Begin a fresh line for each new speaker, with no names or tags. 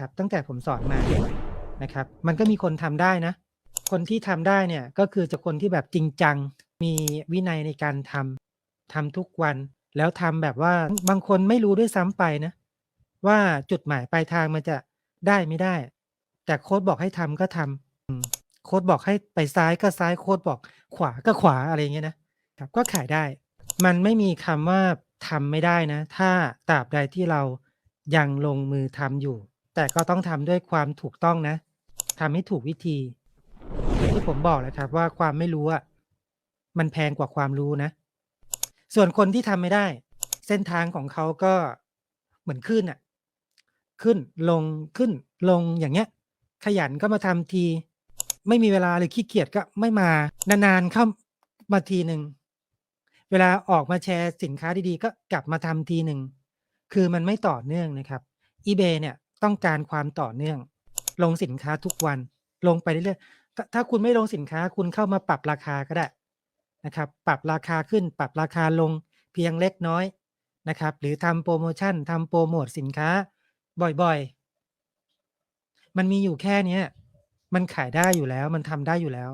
ครับตั้งแต่ผมสอนมานะครับ มันก็มีคนทำได้นะ คนที่ทำได้เนี่ยก็คือจะคนที่แบบจริงจัง มีวินัยในการทำทำทุกวัน แล้วทำแบบว่าบางคนไม่รู้ด้วยซ้ำไปนะ ว่าจุดหมายปลายทางมันจะได้ไม่ได้ แต่โค้ชบอกให้ทำก็ทำอืมโค้ชบอกให้ไปซ้ายก็ซ้ายโค้ชบอกขวาก็ขวาอะไรเงี้ยนะครับ ก็ขายได้ มันไม่มีคำว่าทำไม่ได้นะ ถ้าตราบใดที่เรายังลงมือทำอยู่ แต่ก็ต้องทำด้วยความถูกต้องนะทำให้ถูกวิธีอย่างที่ผมบอกแหละครับว่าความไม่รู้อะมันแพงกว่าความรู้นะ ส่วนคนที่ทำไม่ได้ เส้นทางของเขาก็เหมือนคลื่นอะขึ้นลงขึ้นลงอย่างเงี้ย ขยันก็มาทำที ไม่มีเวลาหรือขี้เกียจก็ไม่มานานๆเข้ามาทีหนึ่งเวลาออกมาแชร์สินค้าดีๆ ก็กลับมาทำทีหนึ่ง คือมันไม่ต่อเนื่องนะครับ eBay เนี่ย ต้องการความต่อเนื่อง ลงสินค้าทุกวัน ลงไปเรื่อยๆถ้าคุณไม่ลงสินค้าคุณเข้ามาปรับราคาก็ได้นะครับ ปรับราคาขึ้น ปรับราคาลงเพียงเล็กน้อยนะครับ หรือทำโพรโมชั่นทำโพรโมตสินค้าบ่อยๆ มันมีอยู่แค่นี้มันขายได้อยู่แล้ว มันทำได้อยู่แล้ว